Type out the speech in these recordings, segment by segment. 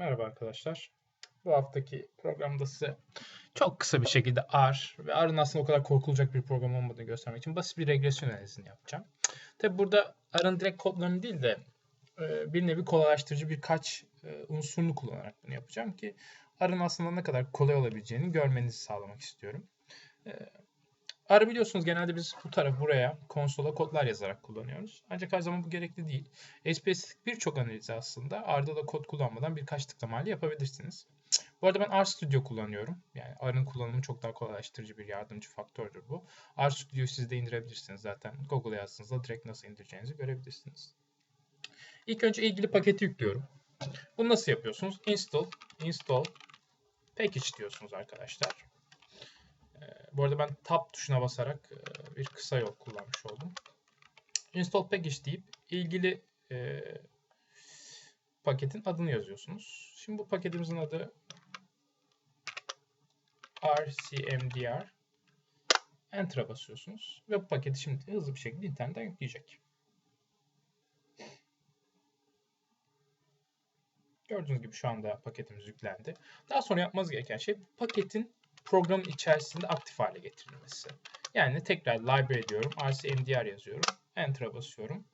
Merhaba arkadaşlar. Bu haftaki programda size çok kısa bir şekilde R ve R'ın aslında o kadar korkulacak bir program olmadığını göstermek için basit bir regresyon analizini yapacağım. Tabi burada R'ın direkt kodlarını değil de e, bir nevi kolaylaştırıcı birkaç e, unsurunu kullanarak bunu yapacağım ki R'ın aslında ne kadar kolay olabileceğini görmenizi sağlamak istiyorum. R biliyorsunuz genelde biz bu taraf buraya konsola kodlar yazarak kullanıyoruz. Ancak her zaman bu gerekli değil. SPS birçok analizi aslında R'da da kod kullanmadan birkaç tıklamayla yapabilirsiniz. Bu arada ben RStudio kullanıyorum. Yani R'ın kullanımı çok daha kolaylaştırıcı bir yardımcı faktördür bu. RStudio'yu siz de indirebilirsiniz zaten. Google'a yazdığınızda direkt nasıl indireceğinizi görebilirsiniz. İlk önce ilgili paketi yüklüyorum. Bunu nasıl yapıyorsunuz? Install, install, package diyorsunuz arkadaşlar. Bu arada ben tab tuşuna basarak e, bir kısa yol kullanmış oldum. Install package deyip ilgili e, paketin adını yazıyorsunuz. Şimdi bu paketimizin adı rcmdr Enter'a basıyorsunuz ve bu paketi şimdi hızlı bir şekilde internetten yükleyecek. Gördüğünüz gibi şu anda paketimiz yüklendi. Daha sonra yapmanız gereken şey paketin programın içerisinde aktif hale getirilmesi. Yani tekrar library diyorum. rcmdr yazıyorum. Enter'a basıyorum.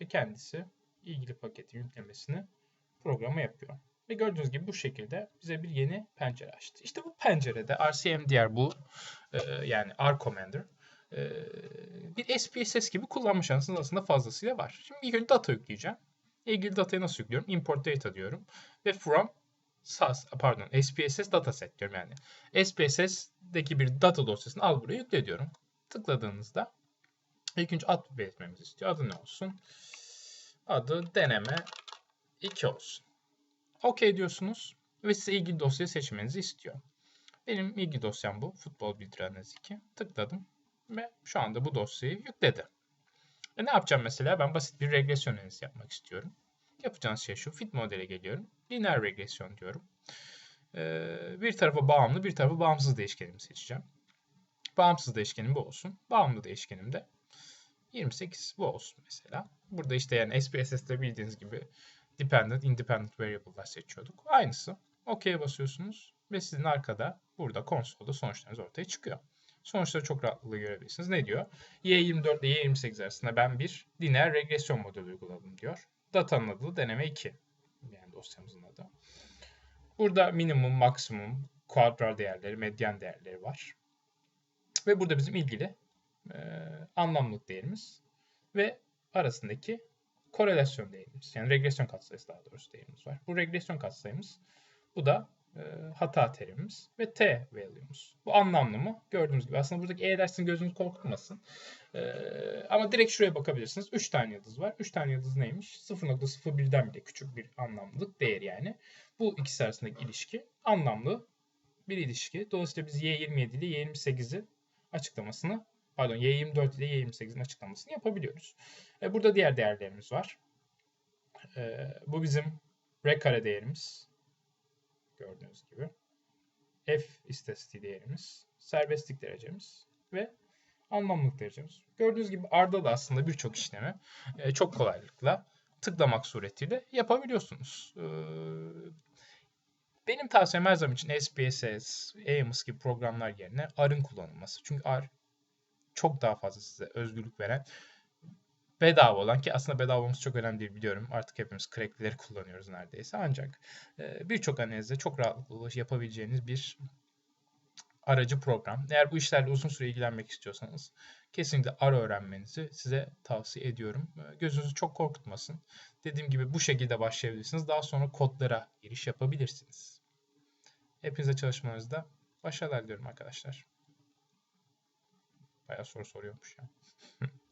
Ve kendisi ilgili paketin yüklemesini programa yapıyor. Ve gördüğünüz gibi bu şekilde bize bir yeni pencere açtı. İşte bu pencerede rcmdr bu e, yani R Commander e, bir SPSS gibi kullanma şansınız aslında fazlasıyla var. Şimdi ilk önce data yükleyeceğim. İlgili datayı nasıl yüklüyorum? Import data diyorum. Ve from SAS, pardon SPSS dataset diyorum yani. SPSS'deki bir data dosyasını al buraya yükle diyorum. Tıkladığınızda ilk önce ad belirtmemizi istiyor. Adı ne olsun? Adı deneme 2 olsun. OK diyorsunuz ve size ilgili dosyayı seçmenizi istiyor. Benim ilgi dosyam bu. Futbol bildireniniz 2. Tıkladım ve şu anda bu dosyayı yükledi. E ne yapacağım mesela? Ben basit bir regresyon analizi yapmak istiyorum. Yapacağınız şey şu. Fit modele geliyorum. Lineer regresyon diyorum. Ee, bir tarafa bağımlı, bir tarafa bağımsız değişkenimi seçeceğim. Bağımsız değişkenim bu olsun. Bağımlı değişkenim de 28 bu olsun mesela. Burada işte yani SPSS'te bildiğiniz gibi dependent, independent variable'lar seçiyorduk. Aynısı. OK'ye basıyorsunuz ve sizin arkada burada konsolda sonuçlarınız ortaya çıkıyor. Sonuçları çok rahatlıkla görebilirsiniz. Ne diyor? Y24 ile Y28 arasında ben bir lineer regresyon modeli uyguladım diyor. Datanın adı deneme 2. Yani dosyamızın adı. Burada minimum, maksimum, kuadral değerleri, medyan değerleri var. Ve burada bizim ilgili e, anlamlık değerimiz ve arasındaki korelasyon değerimiz. Yani regresyon katsayısı daha doğrusu değerimiz var. Bu regresyon katsayımız. Bu da hata terimimiz ve t value'umuz. Bu anlamlı mı? Gördüğünüz gibi aslında buradaki e dersin gözünüzü korkutmasın. E, ama direkt şuraya bakabilirsiniz. 3 tane yıldız var. 3 tane yıldız neymiş? 0.01'den bile küçük bir anlamlılık değer yani. Bu ikisi arasındaki ilişki anlamlı bir ilişki. Dolayısıyla biz Y27 ile Y28'i açıklamasını pardon Y24 ile Y28'in açıklamasını yapabiliyoruz. E, burada diğer değerlerimiz var. E, bu bizim R kare değerimiz gördüğünüz gibi. F istatistiği değerimiz, serbestlik derecemiz ve anlamlılık derecemiz. Gördüğünüz gibi R'da da aslında birçok işlemi e, çok kolaylıkla tıklamak suretiyle yapabiliyorsunuz. E, benim tavsiyem her zaman için SPSS, AMS gibi programlar yerine R'ın kullanılması. Çünkü R çok daha fazla size özgürlük veren bedava olan ki aslında bedava olması çok önemli değil biliyorum. Artık hepimiz crackleri kullanıyoruz neredeyse. Ancak birçok analizde çok rahatlıkla yapabileceğiniz bir aracı program. Eğer bu işlerle uzun süre ilgilenmek istiyorsanız kesinlikle R öğrenmenizi size tavsiye ediyorum. Gözünüzü çok korkutmasın. Dediğim gibi bu şekilde başlayabilirsiniz. Daha sonra kodlara giriş yapabilirsiniz. Hepinize çalışmanızda başarılar diliyorum arkadaşlar. Bayağı soru soruyormuş ya.